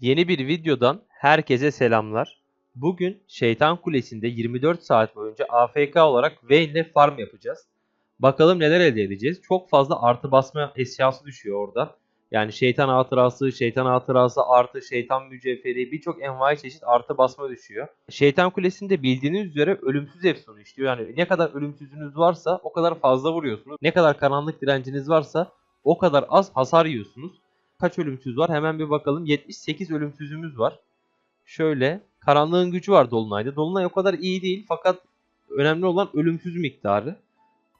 Yeni bir videodan herkese selamlar. Bugün Şeytan Kulesi'nde 24 saat boyunca AFK olarak Vayne ile farm yapacağız. Bakalım neler elde edeceğiz. Çok fazla artı basma eşyası düşüyor oradan. Yani şeytan hatırası, şeytan hatırası artı şeytan mücevheri birçok envai çeşit artı basma düşüyor. Şeytan Kulesi'nde bildiğiniz üzere ölümsüz efsunu işliyor. Yani ne kadar ölümsüzünüz varsa o kadar fazla vuruyorsunuz. Ne kadar karanlık direnciniz varsa o kadar az hasar yiyorsunuz kaç ölümsüz var? Hemen bir bakalım. 78 ölümsüzümüz var. Şöyle karanlığın gücü var Dolunay'da. Dolunay o kadar iyi değil fakat önemli olan ölümsüz miktarı.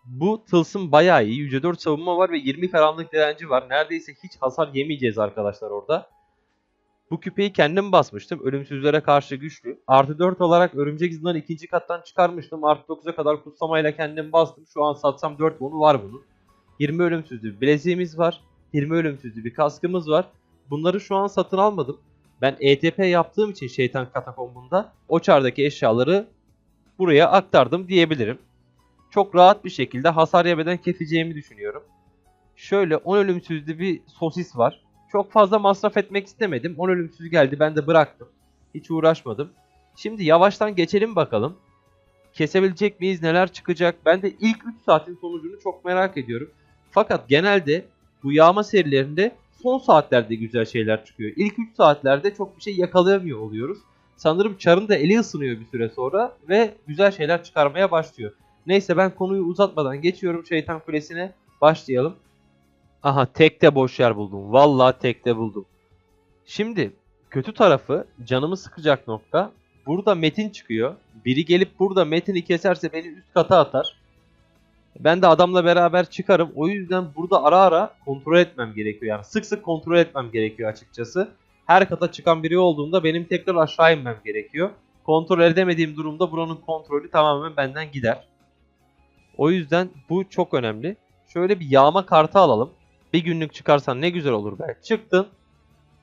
Bu tılsım bayağı iyi. %4 savunma var ve 20 karanlık direnci var. Neredeyse hiç hasar yemeyeceğiz arkadaşlar orada. Bu küpeyi kendim basmıştım. Ölümsüzlere karşı güçlü. Artı 4 olarak örümcek izinden ikinci kattan çıkarmıştım. Artı 9'a kadar kutsamayla kendim bastım. Şu an satsam 4 bonu var bunun. 20 ölümsüzlü bileziğimiz var. 20 ölümsüzlü bir kaskımız var. Bunları şu an satın almadım. Ben ETP yaptığım için şeytan katakombunda o çardaki eşyaları buraya aktardım diyebilirim. Çok rahat bir şekilde hasar yemeden keseceğimi düşünüyorum. Şöyle 10 ölümsüzlü bir sosis var. Çok fazla masraf etmek istemedim. 10 ölümsüz geldi ben de bıraktım. Hiç uğraşmadım. Şimdi yavaştan geçelim bakalım. Kesebilecek miyiz? Neler çıkacak? Ben de ilk 3 saatin sonucunu çok merak ediyorum. Fakat genelde bu yağma serilerinde son saatlerde güzel şeyler çıkıyor. İlk 3 saatlerde çok bir şey yakalayamıyor oluyoruz. Sanırım Char'ın da eli ısınıyor bir süre sonra ve güzel şeyler çıkarmaya başlıyor. Neyse ben konuyu uzatmadan geçiyorum Şeytan Kulesi'ne. Başlayalım. Aha tekte boş yer buldum. Vallahi tekte buldum. Şimdi kötü tarafı canımı sıkacak nokta. Burada metin çıkıyor. Biri gelip burada metini keserse beni üst kata atar. Ben de adamla beraber çıkarım. O yüzden burada ara ara kontrol etmem gerekiyor. Yani sık sık kontrol etmem gerekiyor açıkçası. Her kata çıkan biri olduğunda benim tekrar aşağı inmem gerekiyor. Kontrol edemediğim durumda buranın kontrolü tamamen benden gider. O yüzden bu çok önemli. Şöyle bir yağma kartı alalım. Bir günlük çıkarsan ne güzel olur be. Çıktın.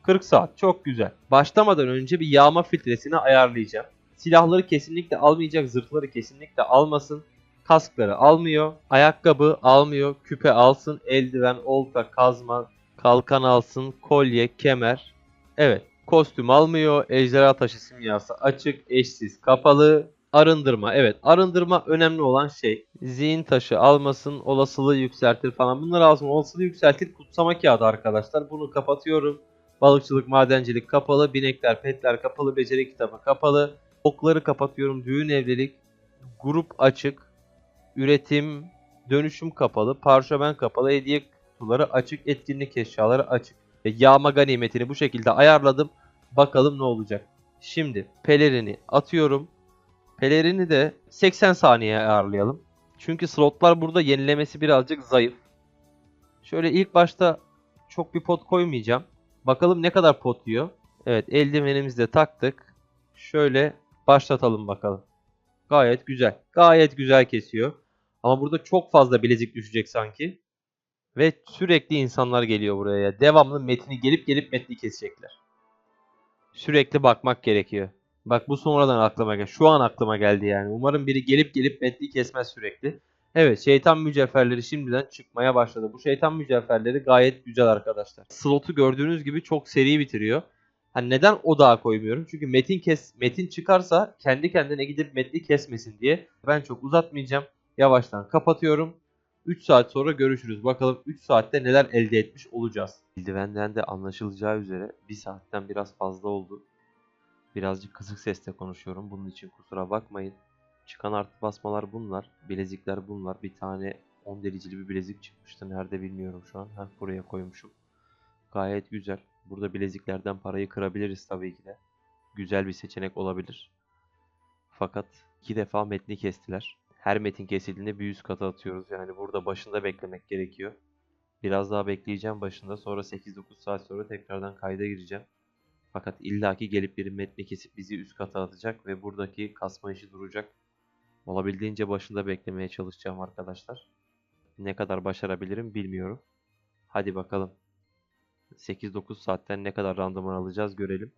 40 saat çok güzel. Başlamadan önce bir yağma filtresini ayarlayacağım. Silahları kesinlikle almayacak, zırhları kesinlikle almasın. Kaskları almıyor, ayakkabı almıyor, küpe alsın, eldiven, olta, kazma, kalkan alsın, kolye, kemer. Evet, kostüm almıyor, ejderha taşı simyası açık, eşsiz, kapalı, arındırma. Evet, arındırma önemli olan şey. Zihin taşı almasın, olasılığı yükseltir falan. Bunları alsın, olasılığı yükseltir. Kutsama kağıdı arkadaşlar. Bunu kapatıyorum. Balıkçılık, madencilik kapalı, binekler, petler kapalı, beceri kitabı kapalı. Okları kapatıyorum, düğün evlilik, grup açık, üretim, dönüşüm kapalı, parşömen kapalı, hediye kutuları açık, etkinlik eşyaları açık. Ve yağma ganimetini bu şekilde ayarladım. Bakalım ne olacak. Şimdi pelerini atıyorum. Pelerini de 80 saniye ayarlayalım. Çünkü slotlar burada yenilemesi birazcık zayıf. Şöyle ilk başta çok bir pot koymayacağım. Bakalım ne kadar pot yiyor. Evet eldivenimizi de taktık. Şöyle başlatalım bakalım. Gayet güzel. Gayet güzel kesiyor. Ama burada çok fazla bilezik düşecek sanki. Ve sürekli insanlar geliyor buraya. Devamlı metni gelip gelip metni kesecekler. Sürekli bakmak gerekiyor. Bak bu sonradan aklıma geldi. Şu an aklıma geldi yani. Umarım biri gelip gelip metni kesmez sürekli. Evet şeytan mücevherleri şimdiden çıkmaya başladı. Bu şeytan mücevherleri gayet güzel arkadaşlar. Slotu gördüğünüz gibi çok seri bitiriyor. Hani neden odağa koymuyorum? Çünkü metin kes metin çıkarsa kendi kendine gidip metni kesmesin diye. Ben çok uzatmayacağım. Yavaştan kapatıyorum. 3 saat sonra görüşürüz. Bakalım 3 saatte neler elde etmiş olacağız. Eldivenden de anlaşılacağı üzere 1 saatten biraz fazla oldu. Birazcık kısık sesle konuşuyorum. Bunun için kusura bakmayın. Çıkan artı basmalar bunlar. Bilezikler bunlar. Bir tane 10 dereceli bir bilezik çıkmıştı. Nerede bilmiyorum şu an. Heh, buraya koymuşum. Gayet güzel. Burada bileziklerden parayı kırabiliriz tabii ki de. Güzel bir seçenek olabilir. Fakat iki defa metni kestiler. Her metin kesildiğinde bir üst kata atıyoruz. Yani burada başında beklemek gerekiyor. Biraz daha bekleyeceğim başında. Sonra 8-9 saat sonra tekrardan kayda gireceğim. Fakat illaki gelip bir metni kesip bizi üst kata atacak ve buradaki kasma işi duracak. Olabildiğince başında beklemeye çalışacağım arkadaşlar. Ne kadar başarabilirim bilmiyorum. Hadi bakalım. 8-9 saatten ne kadar randıman alacağız görelim.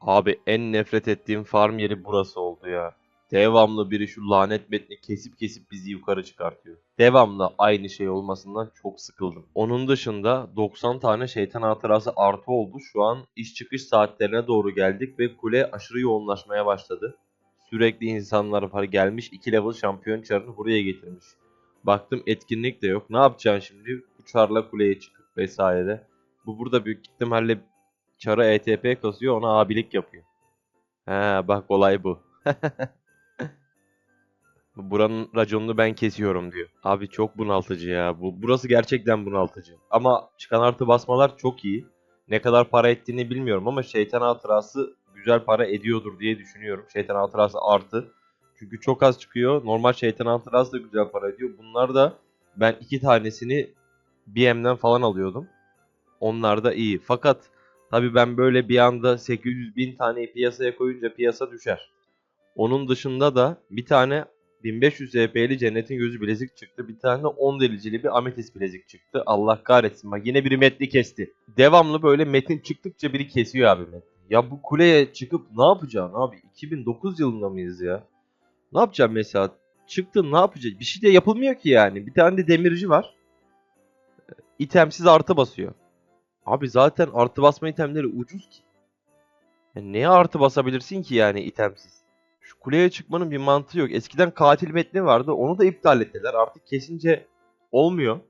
Abi en nefret ettiğim farm yeri burası oldu ya. Devamlı biri şu lanet metni kesip kesip bizi yukarı çıkartıyor. Devamlı aynı şey olmasından çok sıkıldım. Onun dışında 90 tane şeytan hatırası artı oldu. Şu an iş çıkış saatlerine doğru geldik ve kule aşırı yoğunlaşmaya başladı. Sürekli insanlar var gelmiş 2 level şampiyon çarını buraya getirmiş. Baktım etkinlik de yok. Ne yapacaksın şimdi? Uçarla kuleye çıkıp vesaire. Bu burada büyük ihtimalle çara ETP kasıyor ona abilik yapıyor. He bak olay bu. Buranın raconunu ben kesiyorum diyor. Abi çok bunaltıcı ya. Bu burası gerçekten bunaltıcı. Ama çıkan artı basmalar çok iyi. Ne kadar para ettiğini bilmiyorum ama şeytan hatırası güzel para ediyordur diye düşünüyorum. Şeytan hatırası artı. Çünkü çok az çıkıyor. Normal şeytan hatırası da güzel para ediyor. Bunlar da ben iki tanesini BM'den falan alıyordum. Onlar da iyi. Fakat tabi ben böyle bir anda 800 bin tane piyasaya koyunca piyasa düşer. Onun dışında da bir tane 1500 EP'li cennetin gözü bilezik çıktı. Bir tane de 10 delicili bir ametist bilezik çıktı. Allah kahretsin bak yine biri metni kesti. Devamlı böyle metin çıktıkça biri kesiyor abi metni. Ya bu kuleye çıkıp ne yapacaksın abi? 2009 yılında mıyız ya? Ne yapacağım mesela? Çıktın ne yapacağız? Bir şey de yapılmıyor ki yani. Bir tane de demirci var. İtemsiz artı basıyor. Abi zaten artı basma itemleri ucuz ki. Yani neye artı basabilirsin ki yani itemsiz? Şu kuleye çıkmanın bir mantığı yok. Eskiden katil metni vardı. Onu da iptal ettiler. Artık kesince olmuyor.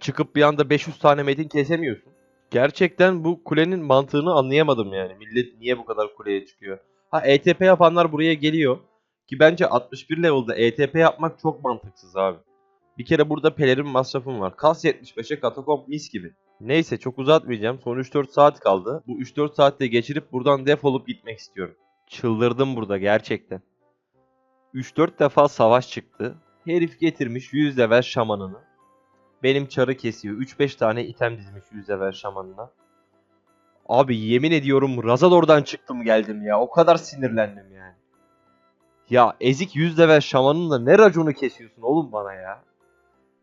Çıkıp bir anda 500 tane metin kesemiyorsun. Gerçekten bu kulenin mantığını anlayamadım yani. Millet niye bu kadar kuleye çıkıyor? Ha ETP yapanlar buraya geliyor. Ki bence 61 level'da ETP yapmak çok mantıksız abi. Bir kere burada pelerin masrafım var. Kas 75'e katakomb mis gibi. Neyse çok uzatmayacağım. Son 3-4 saat kaldı. Bu 3-4 saatte geçirip buradan defolup gitmek istiyorum. Çıldırdım burada gerçekten. 3-4 defa savaş çıktı. Herif getirmiş 100 level şamanını. Benim çarı kesiyor. 3-5 tane item dizmiş 100 level şamanına. Abi yemin ediyorum Razador'dan çıktım geldim ya. O kadar sinirlendim yani. Ya ezik 100 level şamanınla ne raconu kesiyorsun oğlum bana ya.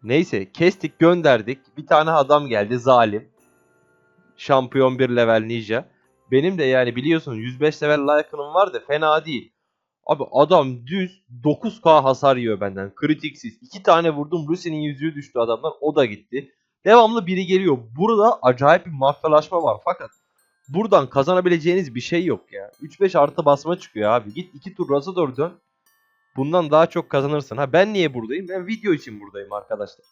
Neyse kestik gönderdik. Bir tane adam geldi zalim. Şampiyon bir level ninja. Benim de yani biliyorsun 105 level like'ım var da fena değil. Abi adam düz 9k hasar yiyor benden. Kritiksiz. 2 tane vurdum. Lucy'nin yüzüğü düştü adamlar. O da gitti. Devamlı biri geliyor. Burada acayip bir mafyalaşma var. Fakat buradan kazanabileceğiniz bir şey yok ya. 3-5 artı basma çıkıyor abi. Git 2 tur Razador dön. Bundan daha çok kazanırsın. Ha ben niye buradayım? Ben video için buradayım arkadaşlar.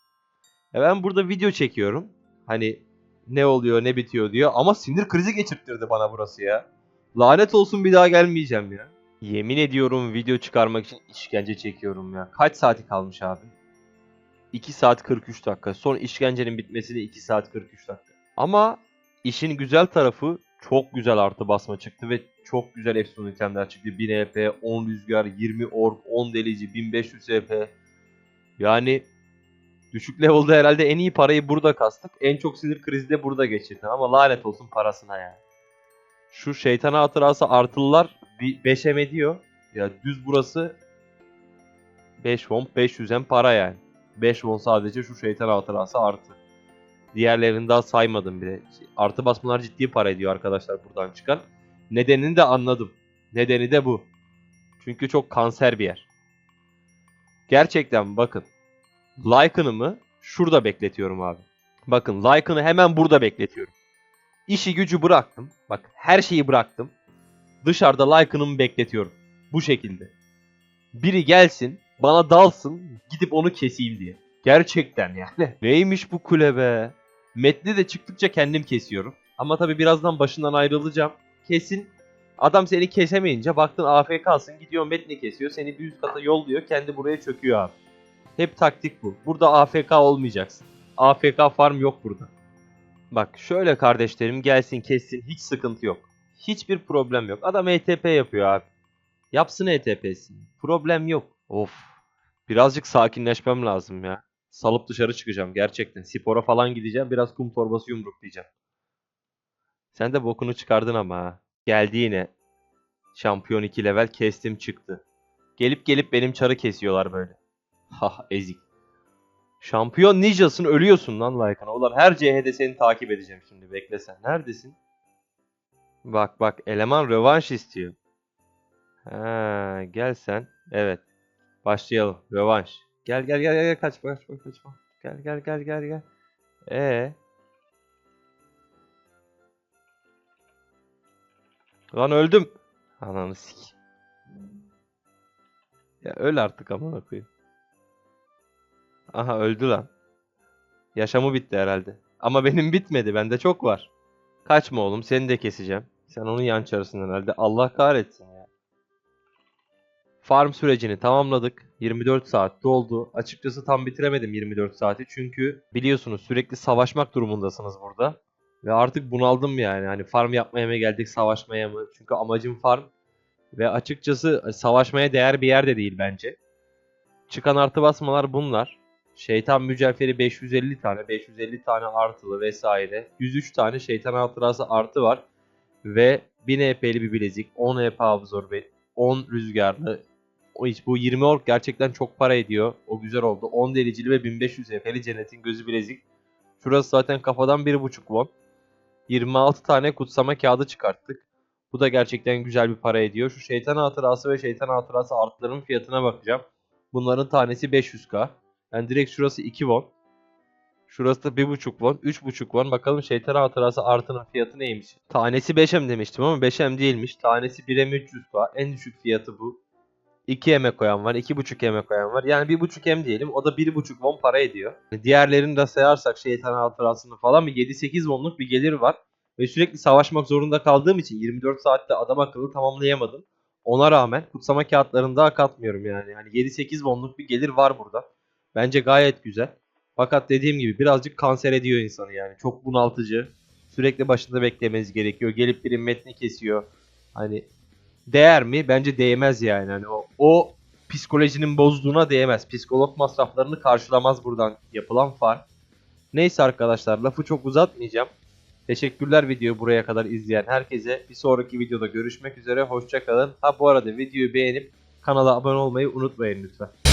Ya ben burada video çekiyorum. Hani ne oluyor ne bitiyor diyor. Ama sinir krizi geçirttirdi bana burası ya. Lanet olsun bir daha gelmeyeceğim ya. Yemin ediyorum video çıkarmak için işkence çekiyorum ya. Kaç saati kalmış abi? 2 saat 43 dakika. Son işkencenin bitmesine 2 saat 43 dakika. Ama işin güzel tarafı çok güzel artı basma çıktı ve çok güzel efsane itemler çıktı. 1000 EP, 10 rüzgar, 20 ork, 10 delici, 1500 EP. Yani düşük level'da herhalde en iyi parayı burada kastık. En çok sinir krizi de burada geçirdim ama lanet olsun parasına yani. Şu şeytan hatırası artılılar 5 em ediyor. Ya düz burası 5 won 500 em para yani. 5 won sadece şu şeytan hatırası artı. Diğerlerini daha saymadım bile. Artı basmalar ciddi para ediyor arkadaşlar buradan çıkan. Nedenini de anladım. Nedeni de bu. Çünkü çok kanser bir yer. Gerçekten bakın. Lycan'ımı şurada bekletiyorum abi. Bakın Lycan'ı hemen burada bekletiyorum. İşi gücü bıraktım. Bak her şeyi bıraktım. Dışarıda Lycan'ımı bekletiyorum. Bu şekilde. Biri gelsin bana dalsın gidip onu keseyim diye. Gerçekten yani. Neymiş bu kule be? Metni de çıktıkça kendim kesiyorum. Ama tabi birazdan başından ayrılacağım. Kesin adam seni kesemeyince baktın AFK'sın gidiyor metni kesiyor. Seni bir üst kata yolluyor kendi buraya çöküyor abi. Hep taktik bu. Burada AFK olmayacaksın. AFK farm yok burada. Bak şöyle kardeşlerim gelsin kessin hiç sıkıntı yok. Hiçbir problem yok. Adam ETP yapıyor abi. Yapsın ETP'sini. Problem yok. Of. Birazcık sakinleşmem lazım ya. Salıp dışarı çıkacağım gerçekten. Spora falan gideceğim. Biraz kum torbası yumruklayacağım. Sen de bokunu çıkardın ama ha. Geldi yine. Şampiyon 2 level kestim çıktı. Gelip gelip benim çarı kesiyorlar böyle. Ha ezik. Şampiyon ninjasın ölüyorsun lan Lycan'a. Ulan her CH'de seni takip edeceğim şimdi bekle sen. Neredesin? Bak bak eleman rövanş istiyor. Ha, gel sen. Evet. Başlayalım. Rövanş. Gel gel gel gel kaçma kaçma kaçma. Gel gel gel gel gel. Ee. Lan öldüm. Ananı sik. Ya öl artık amına koyayım. Aha öldü lan. Yaşamı bitti herhalde. Ama benim bitmedi. Bende çok var. Kaçma oğlum. Seni de keseceğim. Sen onun yançarısın herhalde. Allah kahretsin ya. Farm sürecini tamamladık. 24 saat doldu. Açıkçası tam bitiremedim 24 saati. Çünkü biliyorsunuz sürekli savaşmak durumundasınız burada. Ve artık bunaldım yani. Hani farm yapmaya mı geldik savaşmaya mı? Çünkü amacım farm. Ve açıkçası e, savaşmaya değer bir yer de değil bence. Çıkan artı basmalar bunlar. Şeytan mücevheri 550 tane, 550 tane artılı vesaire. 103 tane şeytan hatırası artı var. Ve 1000 EP'li bir bilezik, 10 EP absorbe, 10 rüzgarlı. Bu 20 ork gerçekten çok para ediyor. O güzel oldu. 10 delicili ve 1500 EP'li cennetin gözü bilezik. Şurası zaten kafadan 1.5 won. 26 tane kutsama kağıdı çıkarttık. Bu da gerçekten güzel bir para ediyor. Şu şeytan hatırası ve şeytan hatırası artların fiyatına bakacağım. Bunların tanesi 500k. Yani direkt şurası 2 won. Şurası da 1.5 won. 3.5 won. Bakalım şeytan hatırası artının fiyatı neymiş? Tanesi 5M demiştim ama 5M değilmiş. Tanesi 1M 300k. En düşük fiyatı bu. 2M koyan var. 2.5M koyan var. Yani 1.5M diyelim. O da 1.5 won para ediyor. Diğerlerini de sayarsak şeytan hatırasını falan bir 7-8 wonluk bir gelir var. Ve sürekli savaşmak zorunda kaldığım için 24 saatte adam akıllı tamamlayamadım. Ona rağmen kutsama kağıtlarını daha katmıyorum yani. yani 7-8 wonluk bir gelir var burada. Bence gayet güzel. Fakat dediğim gibi birazcık kanser ediyor insanı yani. Çok bunaltıcı. Sürekli başında beklemeniz gerekiyor. Gelip biri metni kesiyor. Hani değer mi? Bence değmez yani. Hani o, o psikolojinin bozduğuna değmez. Psikolog masraflarını karşılamaz buradan yapılan farm. Neyse arkadaşlar lafı çok uzatmayacağım. Teşekkürler videoyu buraya kadar izleyen herkese. Bir sonraki videoda görüşmek üzere. Hoşçakalın. Ha bu arada videoyu beğenip kanala abone olmayı unutmayın lütfen.